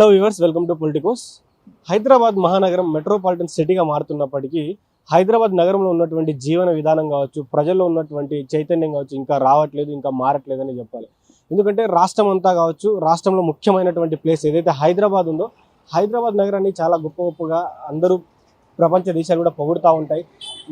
Hello viewers welcome to Politicos Hyderabad మహానగరం metropolitan సిటీగా మారుతున్నప్పటికీ హైదరాబాద్ నగరంలో ఉన్నటువంటి జీవన విధానం కావచ్చు ప్రజల్లో ఉన్నటువంటి చైతన్యం కావచ్చు ఇంకా రావట్లేదు ఇంకా మారట్లేదని చెప్పాలి. ఎందుకంటే రాష్ట్రం అంతా కావచ్చు రాష్ట్రంలో ముఖ్యమైనటువంటి ప్లేస్ ఏదైతే హైదరాబాద్ ఉందో హైదరాబాద్ నగరాన్ని చాలా గొప్ప గొప్పగా అందరూ ప్రపంచ దేశాలు కూడా పొగుడుతూ ఉంటాయి.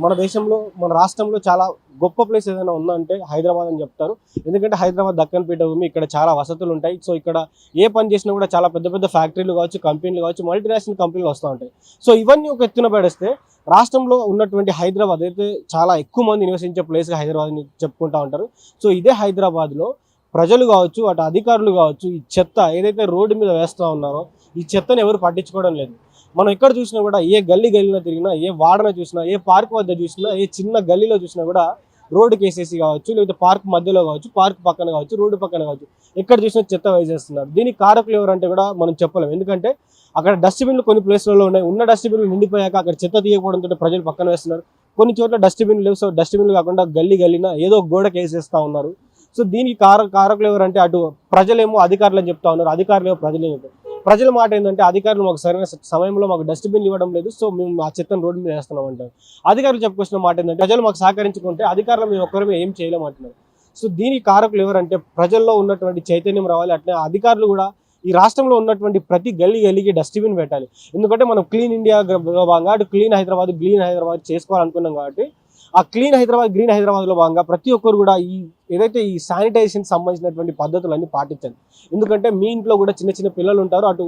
మన దేశంలో మన రాష్ట్రంలో చాలా గొప్ప ప్లేస్ ఏదైనా ఉందంటే హైదరాబాద్ అని చెప్తారు. ఎందుకంటే హైదరాబాద్ దక్కన్ పీఠ భూమి ఇక్కడ చాలా వసతులు ఉంటాయి. సో ఇక్కడ ఏ పని చేసినా కూడా చాలా పెద్ద పెద్ద ఫ్యాక్టరీలు కావచ్చు కంపెనీలు కావచ్చు మల్టీనేషనల్ కంపెనీలు వస్తూ ఉంటాయి. సో ఇవన్నీ ఒక ఎత్తున పడేస్తే రాష్ట్రంలో ఉన్నటువంటి హైదరాబాద్ అయితే చాలా ఎక్కువ మంది నివసించే ప్లేస్గా హైదరాబాద్ని చెప్పుకుంటూ ఉంటారు. సో ఇదే హైదరాబాద్లో ప్రజలు కావచ్చు అటు అధికారులు కావచ్చు ఈ చెత్త ఏదైతే రోడ్డు మీద వేస్తూ ఉన్నారో ఈ చెత్తను ఎవరు పట్టించుకోవడం లేదు. మనం ఎక్కడ చూసినా కూడా ఏ గల్లీ గల్లీలో తిరిగినా ఏ వాడన చూసినా ఏ పార్క్ వద్ద చూసినా ఏ చిన్న గల్లీలో చూసినా కూడా రోడ్డు కేసేసి కావచ్చు లేకపోతే పార్క్ మధ్యలో కావచ్చు పార్క్ పక్కన కావచ్చు రోడ్డు పక్కన కావచ్చు ఎక్కడ చూసినా చెత్త వేసేస్తున్నారు. దీనికి కారకులు ఎవరంటే కూడా మనం చెప్పలేము ఎందుకంటే అక్కడ డస్ట్బిన్లు కొన్ని ప్లేస్లలో ఉన్నాయి. ఉన్న డస్ట్బిన్లు నిండిపోయాక అక్కడ చెత్త తీయకపోవడంతో ప్రజలు పక్కన వేస్తున్నారు. కొన్ని చోట్ల డస్ట్బిన్లు లేవు. సో డస్ట్బిన్లు కాకుండా గల్లీ గల్లిన ఏదో గోడ గోడకి ఉన్నారు. సో దీనికి కార కారకులు ఎవరంటే అటు ప్రజలేమో అధికారులు అని చెప్తా ఉన్నారు. అధికారులు ఏమో ప్రజలు ప్రజల మాట ఏంటంటే అధికారులు మాకు సరైన సమయంలో మాకు డస్ట్బిన్ ఇవ్వడం లేదు సో మేము ఆ చెత్తను రోడ్డు మీద వేస్తున్నాం అంటారు అధికారులు చెప్పుకొచ్చిన మాట ఏంటంటే ప్రజలు మాకు సహకరించుకుంటే అధికారులు మేము ఒక్కరమే ఏం చేయలేమంటున్నారు సో దీనికి కారకులు ఎవరంటే ప్రజల్లో ఉన్నటువంటి చైతన్యం రావాలి అట్లే అధికారులు కూడా ఈ రాష్ట్రంలో ఉన్నటువంటి ప్రతి గల్లీ గల్లీకి డస్ట్బిన్ పెట్టాలి ఎందుకంటే మనం క్లీన్ ఇండియా భాగంగా అటు క్లీన్ హైదరాబాద్ క్లీన్ హైదరాబాద్ చేసుకోవాలనుకున్నాం కాబట్టి ఆ క్లీన్ హైదరాబాద్ గ్రీన్ హైదరాబాద్లో భాగంగా ప్రతి ఒక్కరు కూడా ఈ ఏదైతే ఈ శానిటైజేషన్ సంబంధించినటువంటి పద్ధతులన్నీ పాటించాలి ఎందుకంటే మీ ఇంట్లో కూడా చిన్న చిన్న పిల్లలు ఉంటారు అటు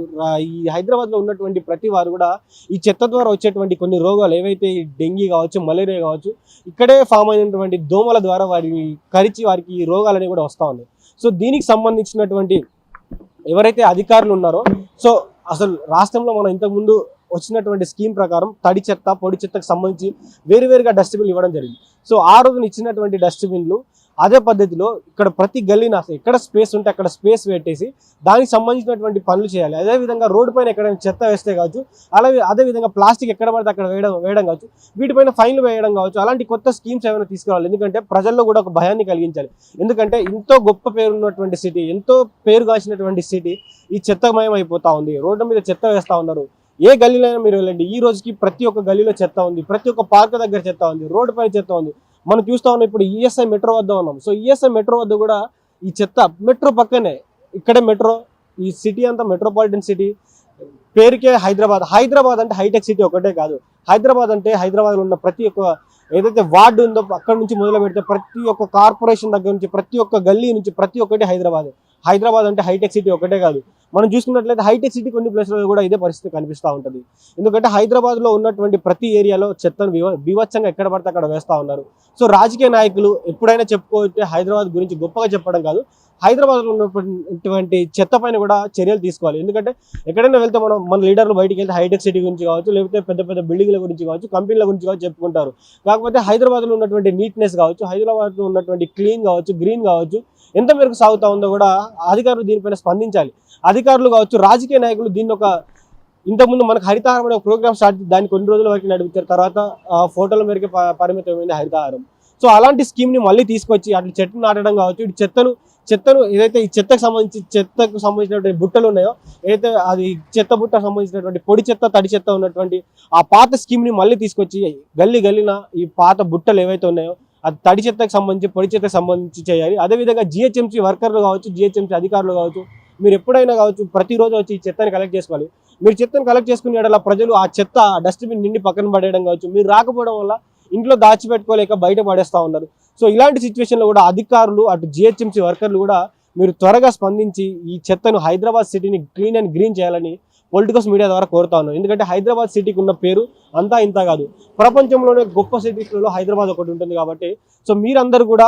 ఈ హైదరాబాద్లో ఉన్నటువంటి ప్రతి వారు కూడా ఈ చెత్త ద్వారా వచ్చేటువంటి కొన్ని రోగాలు ఏవైతే ఈ డెంగీ కావచ్చు మలేరియా కావచ్చు ఇక్కడే ఫామ్ అయినటువంటి దోమల ద్వారా వారిని కరిచి వారికి ఈ రోగాలన్నీ కూడా వస్తూ ఉన్నాయి. సో దీనికి సంబంధించినటువంటి ఎవరైతే అధికారులు ఉన్నారో సో అసలు రాష్ట్రంలో మనం ఇంతకుముందు వచ్చినటువంటి స్కీమ్ ప్రకారం తడి చెత్త పొడి చెత్తకు సంబంధించి వేరువేరుగా డస్ట్బిన్లు ఇవ్వడం జరిగింది. సో ఆ రోజున ఇచ్చినటువంటి డస్ట్బిన్లు అదే పద్ధతిలో ఇక్కడ ప్రతి గల్లీన ఎక్కడ స్పేస్ ఉంటే అక్కడ స్పేస్ పెట్టేసి దానికి సంబంధించినటువంటి పనులు చేయాలి. అదే విధంగా రోడ్డు పైన ఎక్కడైనా చెత్త వేస్తే కావచ్చు అలాగే అదే విధంగా ప్లాస్టిక్ ఎక్కడ పడితే అక్కడ వేయడం వేయడం కావచ్చు వీటిపైన ఫైన్లు వేయడం కావచ్చు అలాంటి కొత్త స్కీమ్స్ ఏమైనా తీసుకురావాలి. ఎందుకంటే ప్రజల్లో కూడా ఒక భయాన్ని కలిగించాలి. ఎందుకంటే ఎంతో గొప్ప పేరు ఉన్నటువంటి సిటీ ఎంతో పేరు కాసినటువంటి సిటీ ఈ చెత్తమయం అయిపోతా ఉంది. రోడ్డు మీద చెత్త వేస్తూ ఉన్నారు. ఏ గల్లీలైనా మీరు వెళ్ళండి. ఈ రోజుకి ప్రతి ఒక్క గల్లీలో చెత్త ఉంది. ప్రతి ఒక్క పార్క్ దగ్గర చెత్త ఉంది. రోడ్డు పైన చెత్త ఉంది. మనం చూస్తా ఉన్నాం ఇప్పుడు ఈఎస్ఐ మెట్రో వద్ద ఉన్నాం. సో ఈఎస్ఐ మెట్రో వద్ద కూడా ఈ చెత్త మెట్రో పక్కనే ఇక్కడే మెట్రో ఈ సిటీ అంతా మెట్రోపాలిటన్ సిటీ పేరుకే హైదరాబాద్. హైదరాబాద్ అంటే హైటెక్ సిటీ ఒకటే కాదు. హైదరాబాద్ అంటే హైదరాబాద్లో ఉన్న ప్రతి ఒక్క ఏదైతే వార్డు ఉందో అక్కడ నుంచి మొదలు పెడితే ప్రతి ఒక్క కార్పొరేషన్ దగ్గర నుంచి ప్రతి ఒక్క గల్లీ నుంచి ప్రతి ఒక్కటి హైదరాబాద్. హైదరాబాద్ అంటే హైటెక్ సిటీ ఒకటే కాదు. మనం చూసుకున్నట్లయితే హైటెక్ సిటీ కొన్ని ప్లేస్లలో కూడా ఇదే పరిస్థితి కనిపిస్తూ ఉంటుంది. ఎందుకంటే హైదరాబాద్లో ఉన్నటువంటి ప్రతి ఏరియాలో చెత్తను వివ ఎక్కడ పడితే అక్కడ వేస్తూ ఉన్నారు. సో రాజకీయ నాయకులు ఎప్పుడైనా చెప్పుకోవచ్చు హైదరాబాద్ గురించి గొప్పగా చెప్పడం కాదు. హైదరాబాద్లో ఉన్నటువంటి చెత్త పైన కూడా చర్యలు తీసుకోవాలి. ఎందుకంటే ఎక్కడైనా వెళ్తే మనం మన లీడర్లు బయటికి వెళ్తే హైటెక్ సిటీ గురించి కావచ్చు లేకపోతే పెద్ద పెద్ద బిల్డింగ్ల గురించి కావచ్చు కంపెనీల గురించి కావచ్చు చెప్పుకుంటారు. కాకపోతే హైదరాబాద్లో ఉన్నటువంటి నీట్నెస్ కావచ్చు హైదరాబాద్లో ఉన్నటువంటి క్లీన్ కావచ్చు గ్రీన్ కావచ్చు ఎంత మేరకు సాగుతూ ఉందో కూడా అధికారులు దీనిపైన స్పందించాలి. అధికారులు కావచ్చు రాజకీయ నాయకులు దీన్ని ఒక ఇంతకుముందు మనకు హరితహారం అనే ప్రోగ్రామ్ స్టార్ట్ దాన్ని కొన్ని రోజుల వరకు నడిపించారు. తర్వాత ఫోటోల మేరకు ప- హరితహారం. సో అలాంటి స్కీమ్ని మళ్ళీ తీసుకొచ్చి అటు చెట్టు నాటడం కావచ్చు ఇటు చెత్తను చెత్తను ఏదైతే ఈ చెత్తకు సంబంధించి చెత్తకు సంబంధించినటువంటి బుట్టలు ఉన్నాయో ఏదైతే అది చెత్త బుట్ట సంబంధించినటువంటి పొడి చెత్త తడి చెత్త ఉన్నటువంటి ఆ పాత స్కీమ్ని మళ్ళీ తీసుకొచ్చి గల్లీ గల్లిన ఈ పాత బుట్టలు ఏవైతే ఉన్నాయో అది తడి చెత్తకు సంబంధించి పొడి చెత్తకు సంబంధించి చేయాలి. అదేవిధంగా జిహెచ్ఎంసీ వర్కర్లు కావచ్చు జిహెచ్ఎంసీ అధికారులు కావచ్చు మీరు ఎప్పుడైనా కావచ్చు ప్రతిరోజు వచ్చి ఈ చెత్తని కలెక్ట్ చేసుకోవాలి. మీరు చెత్తను కలెక్ట్ చేసుకునే యెడల ప్రజలు ఆ చెత్త డస్ట్బిన్ నిండి పక్కన పడేయడం కావచ్చు మీరు రాకపోవడం వల్ల ఇంట్లో దాచిపెట్టుకోలేక బయట పడేస్తా ఉన్నారు. సో ఇలాంటి సిచ్యువేషన్లో కూడా అధికారులు అటు జిహెచ్ఎంసీ వర్కర్లు కూడా మీరు త్వరగా స్పందించి ఈ చెత్తను హైదరాబాద్ సిటీని క్లీన్ అండ్ గ్రీన్ చేయాలని పొలిటికల్స్ మీడియా ద్వారా కోరుతా ఉన్నాను ఎందుకంటే హైదరాబాద్ సిటీకి ఉన్న పేరు అంతా ఇంత కాదు. ప్రపంచంలోనే గొప్ప సిటీస్లలో హైదరాబాద్ ఒకటి ఉంటుంది కాబట్టి సో మీరందరూ కూడా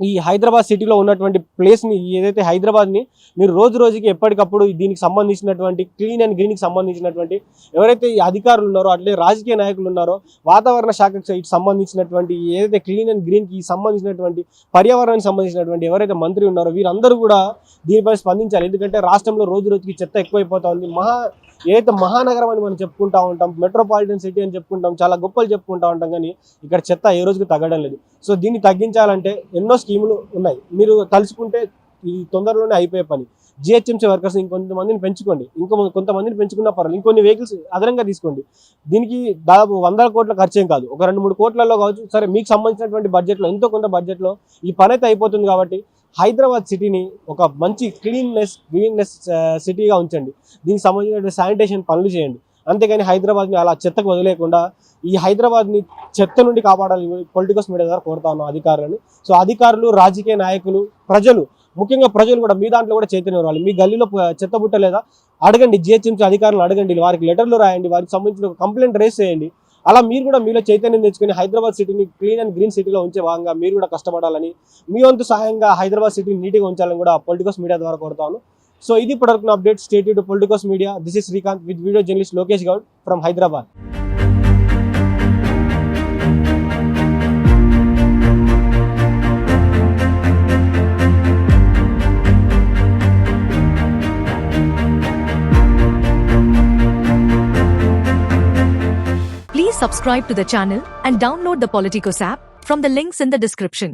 ఈ హైదరాబాద్ సిటీలో ఉన్నటువంటి ప్లేస్ని ఏదైతే హైదరాబాద్ని మీరు రోజు రోజుకి ఎప్పటికప్పుడు దీనికి సంబంధించినటువంటి క్లీన్ అండ్ గ్రీన్కి సంబంధించినటువంటి ఎవరైతే ఈ అధికారులు ఉన్నారో అట్లే రాజకీయ నాయకులు ఉన్నారో వాతావరణ శాఖకు సంబంధించినటువంటి ఏదైతే క్లీన్ అండ్ గ్రీన్కి సంబంధించినటువంటి పర్యావరణానికి సంబంధించినటువంటి ఎవరైతే మంత్రి ఉన్నారో వీరందరూ కూడా దీనిపై స్పందించాలి. ఎందుకంటే రాష్ట్రంలో రోజు రోజుకి చెత్త ఎక్కువైపోతా ఉంది మహా ఏదైతే మహానగరం అని మనం చెప్పుకుంటా ఉంటాం మెట్రోపాలిటన్ సిటీ అని చెప్పుకుంటాం చాలా గొప్పలు చెప్పుకుంటా ఉంటాం కానీ ఇక్కడ చెత్త ఏ రోజుకి తగ్గడం లేదు. సో దీన్ని తగ్గించాలంటే ఎన్నో స్కీములు ఉన్నాయి. మీరు తలుచుకుంటే ఈ తొందరలోనే అయిపోయే పని. జిహెచ్ఎంసీ వర్కర్స్ ఇంకొంతమందిని పెంచుకోండి. ఇంకో కొంతమందిని పెంచుకున్నా పర్వాలేదు. ఇంకొన్ని వెహికల్స్ అదనంగా తీసుకోండి. దీనికి దాదాపు వందల కోట్ల ఖర్చు ఏం కాదు. ఒక రెండు మూడు కోట్లలో కావచ్చు. సరే మీకు సంబంధించినటువంటి బడ్జెట్లో ఎంతో కొంత బడ్జెట్లో ఈ పని అయితే అయిపోతుంది కాబట్టి హైదరాబాద్ సిటీని ఒక మంచి క్లీన్నెస్ క్లీన్నెస్ సిటీగా ఉంచండి. దీనికి సంబంధించిన శానిటేషన్ పనులు చేయండి. అంతేగాని హైదరాబాద్ని అలా చెత్తకు వదిలేకుండా ఈ హైదరాబాద్ని చెత్త నుండి కాపాడాలి పొలిటికల్స్ మీడియా ద్వారా కోరుతా ఉన్నాం అధికారులను. సో అధికారులు రాజకీయ నాయకులు ప్రజలు ముఖ్యంగా ప్రజలు కూడా మీ దాంట్లో కూడా చైతన్యం రావాలి. మీ గల్లీలో చెత్త బుట్ట లేదా అడగండి జిహెచ్ఎంసీ అధికారులను అడగండి వారికి లెటర్లు రాయండి వారికి సంబంధించిన కంప్లైంట్ రేస్ చేయండి. అలా మీరు కూడా మీలో చైతన్యం తెచ్చుకొని హైదరాబాద్ సిటీని క్లీన్ అండ్ గ్రీన్ సిటీలో ఉంచే భాగంగా మీరు కూడా కష్టపడాలని మీ వంతు సహాయంగా హైదరాబాద్ సిటీని నీట్గా ఉంచాలని కూడా పొలిటికల్స్ మీడియా ద్వారా కోరుతాను సో ఇది ఇప్పటివరకు update state to politicals media this is Srikanth with video journalist Lokesh Goud from Hyderabad Please subscribe to the channel and download the Politicos app from the links in the description.